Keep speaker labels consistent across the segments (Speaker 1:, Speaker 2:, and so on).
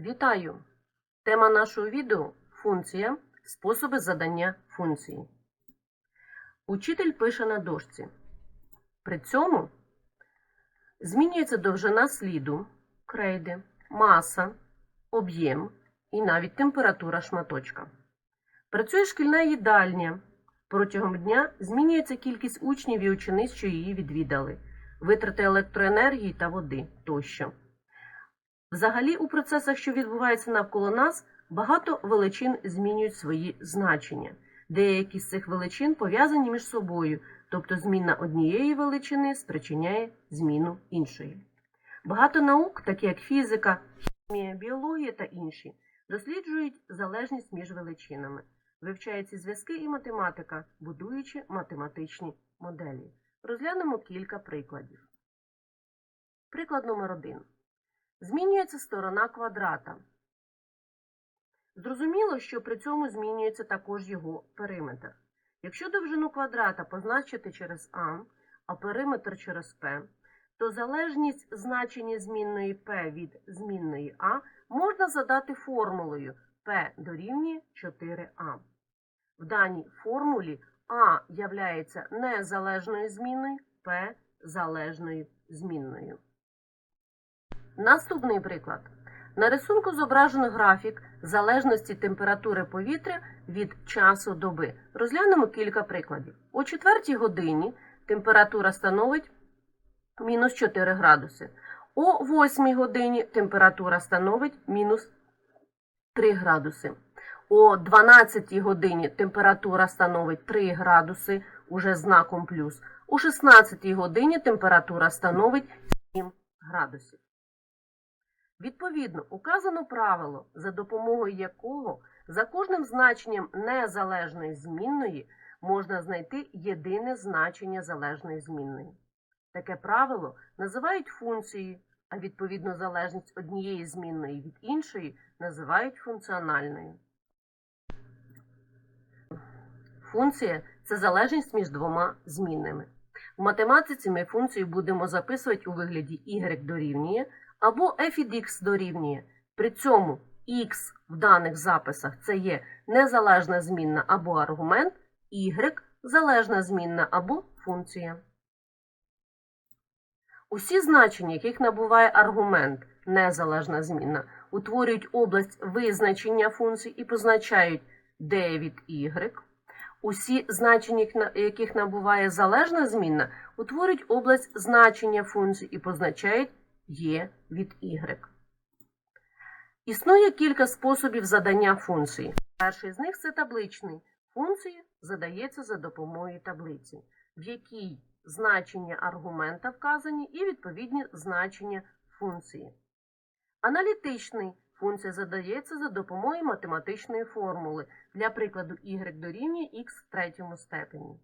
Speaker 1: Вітаю! Тема нашого відео функція, способи задання функції. Учитель пише на дошці. При цьому змінюється довжина сліду, крейди, маса, об'єм і навіть температура шматочка. Працює шкільна їдальня. Протягом дня змінюється кількість учнів і учениць, що її відвідали, витрати електроенергії та води тощо. Взагалі, у процесах, що відбуваються навколо нас, багато величин змінюють свої значення. Деякі з цих величин пов'язані між собою, тобто зміна однієї величини спричиняє зміну іншої. Багато наук, такі як фізика, хімія, біологія та інші, досліджують залежність між величинами. Вивчає ці зв'язки і математика, будуючи математичні моделі. Розглянемо кілька прикладів. Приклад номер один. Змінюється сторона квадрата. Зрозуміло, що при цьому змінюється також його периметр. Якщо довжину квадрата позначити через А, а периметр через П, то залежність значення змінної P від змінної А можна задати формулою P дорівнює 4А. В даній формулі А являється незалежною змінною, P залежною змінною. Наступний приклад. На рисунку зображено графік залежності температури повітря від часу доби. Розглянемо кілька прикладів. О 4 годині температура становить мінус 4 градуси. О 8 годині температура становить мінус 3 градуси. О 12 годині температура становить 3 градуси, уже знаком плюс. О 16 годині температура становить 7 градусів. Відповідно, указано правило, за допомогою якого за кожним значенням незалежної змінної можна знайти єдине значення залежної змінної. Таке правило називають функцією, а відповідно залежність однієї змінної від іншої називають функціональною. Функція це залежність між двома змінними. В математиці ми функцію будемо записувати у вигляді y дорівнює або f від x дорівнює. При цьому x в даних записах це є незалежна змінна або аргумент, y залежна змінна або функція. Усі значення, яких набуває аргумент незалежна змінна, утворюють область визначення функцій і позначають d від y. Усі значення, яких набуває залежна змінна, утворюють область значення функцій і позначають є від y. Існує кілька способів задання функції. Перший з них це табличний. Функція задається за допомогою таблиці, в якій значення аргумента вказані і відповідні значення функції. Аналітичний функція задається за допомогою математичної формули, для прикладу y дорівнює x в третьому степені.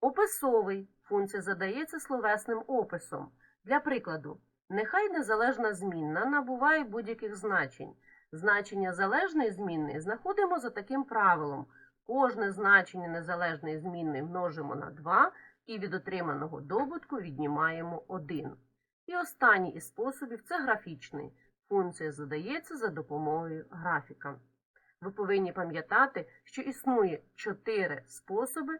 Speaker 1: Описовий функція задається словесним описом. Для прикладу, Нехай незалежна змінна набуває будь-яких значень. Значення залежної змінної знаходимо за таким правилом. Кожне значення незалежної змінної множимо на 2 і від отриманого добутку віднімаємо 1. І останній із способів це графічний. Функція задається за допомогою графіка. Ви повинні пам'ятати, що існує 4 способи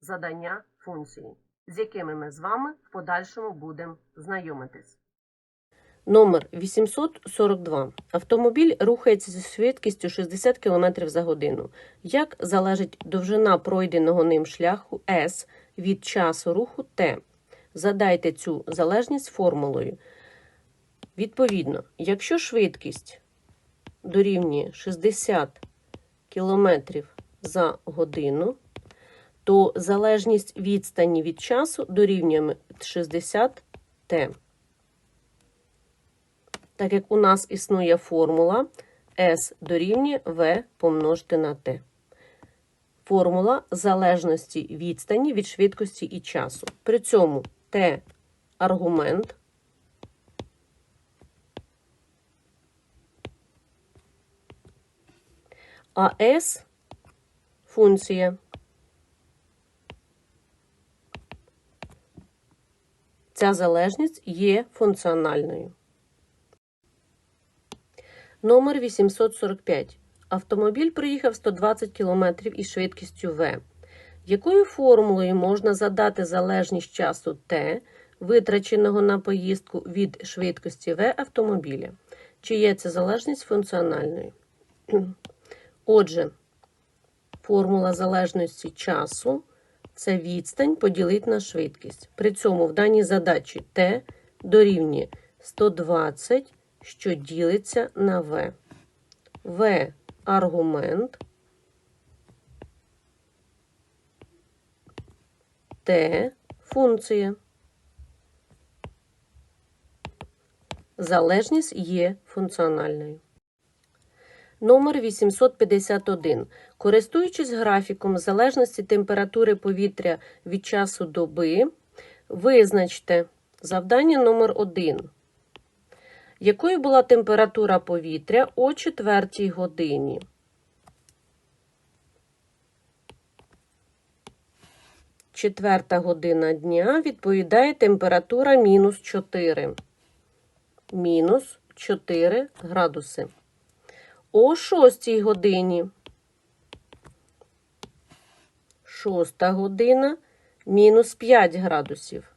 Speaker 1: задання функції, з якими ми з вами в подальшому будемо знайомитись. Номер 842. Автомобіль рухається зі швидкістю 60 км за годину. Як залежить довжина пройденого ним шляху S від часу руху T? Задайте цю залежність формулою. Відповідно, якщо швидкість дорівнює 60 км за годину, то залежність відстані від часу дорівнює 60 Т так як у нас існує формула S дорівнює V помножити на T. Формула залежності відстані від швидкості і часу. При цьому T аргумент. А S функція. Ця залежність є функціональною. Номер 845. Автомобіль проїхав 120 км із швидкістю В. Якою формулою можна задати залежність часу Т, витраченого на поїздку від швидкості В автомобіля? Чи є ця залежність функціональною? Отже, формула залежності часу це відстань поділити на швидкість. При цьому в даній задачі Т дорівнює 120, що ділиться на В. В аргумент. Т функція. Залежність є функціональною. Номер 851. Користуючись графіком залежності температури повітря від часу доби, визначте завдання номер 1. Якою була температура повітря о 4 годині? Четверта година дня відповідає температура мінус 4. Мінус 4 градуси. О 6 годині. Шоста година мінус 5 градусів.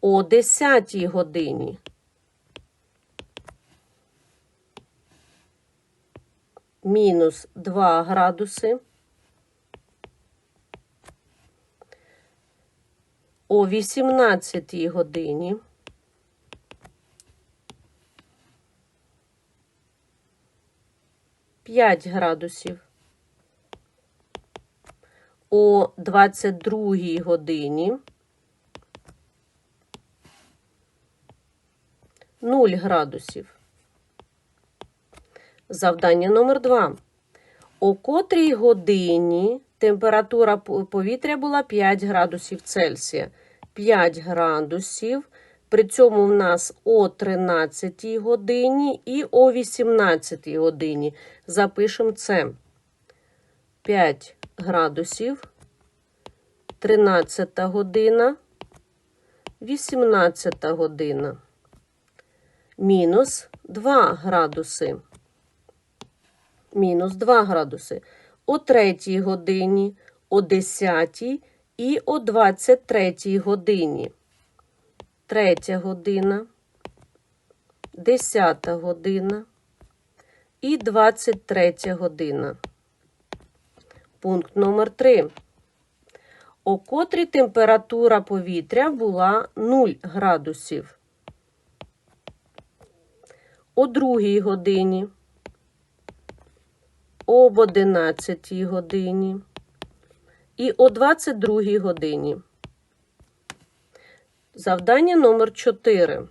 Speaker 1: О 10 годині. Мінус 2 градуси. О 18 годині. П'ять градусів. О 22 годині. 0 градусів. Завдання номер 2. О котрій годині температура повітря була 5 градусів Цельсія. 5 градусів. При цьому в нас о 13 годині і о 18 годині. Запишемо це. 5 градусів. 13 година. 18 година мінус 2 градуси. Мінус 2 градуси. О 3 годині, о 10 і о 23 годині. 3 година, 10 година і 23 година. Пункт номер 3. О котрій температура повітря була 0 градусів о 2 годині, об 11 годині і о 22 годині. Завдання номер 4.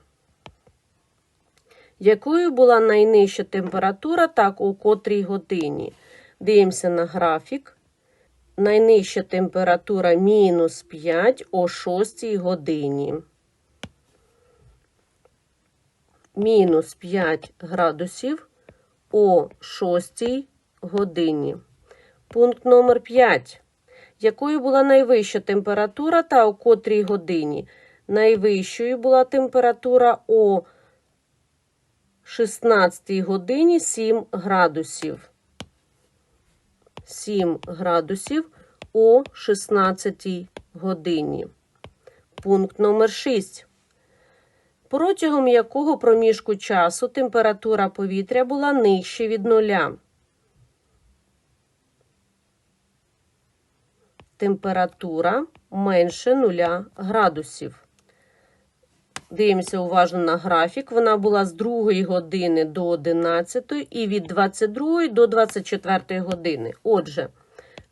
Speaker 1: Якою була найнижча температура, так у котрій годині? Дивимося на графік. Найнижча температура мінус 5 о 6 годині мінус 5 градусів о 6 годині. Пункт номер 5. Якою була найвища температура та о котрій годині? Найвищою була температура о 16 годині 7 градусів. 7 градусів о 16 годині. Пункт номер 6 протягом якого проміжку часу температура повітря була нижче від нуля. Температура менше нуля градусів. Дивимося уважно на графік. Вона була з 2 години до 11 і від 22 до 24 години. Отже,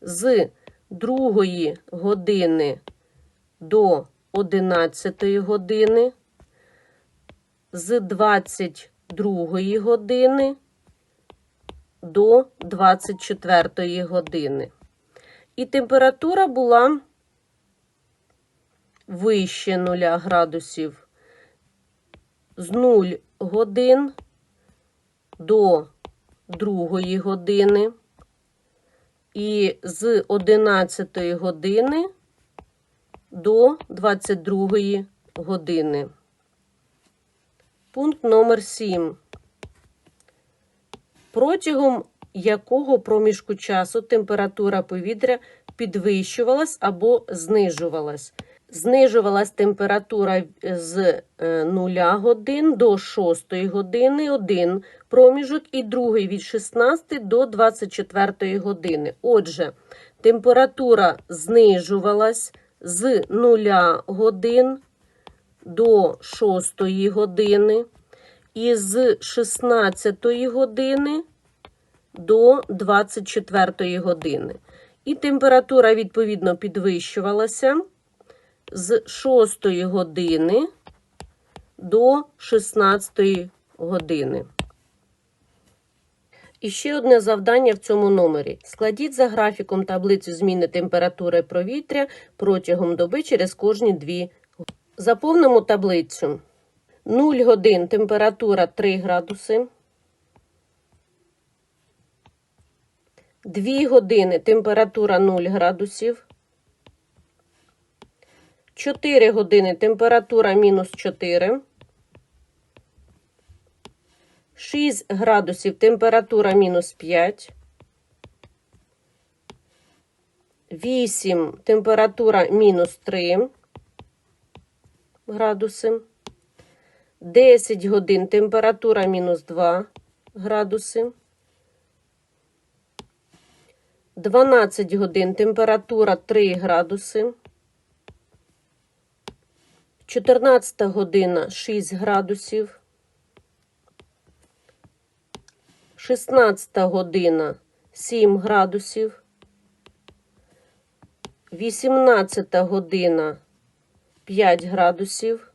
Speaker 1: з 2 години до 11 години з 22 години до 24 години. І температура була вище 0 градусів з 0 годин до 2 години і з 11 години до 22 години. Пункт номер 7. Протягом якого проміжку часу температура повітря підвищувалась або знижувалась? Знижувалась температура з 0 годин до 6 години 1 проміжок і другий від 16 до 24 години. Отже, температура знижувалась з 0 годин до 6 години і з 16 години до 24 години. І температура, відповідно, підвищувалася з 6 години до 16 години. І ще одне завдання в цьому номері. Складіть за графіком таблицю зміни температури повітря протягом доби через кожні 2 години. Заповнимо таблицю. 0 годин температура 3 градуси. 2 години температура 0 градусів. 4 години температура мінус 4. 6 градусів температура мінус 5. 8 температура мінус 3 градуси. 10 годин температура мінус 2 градуси. 12 годин температура 3 градуси. 14 година 6 градусів. 16 година 7 градусів. 18 година 5 градусів.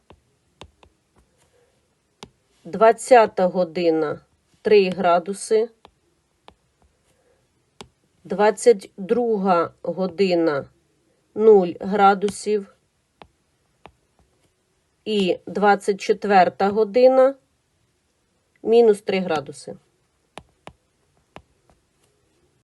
Speaker 1: 20 година 3 градуси. 22 година 0 градусів. І 24 година мінус 3 градуси.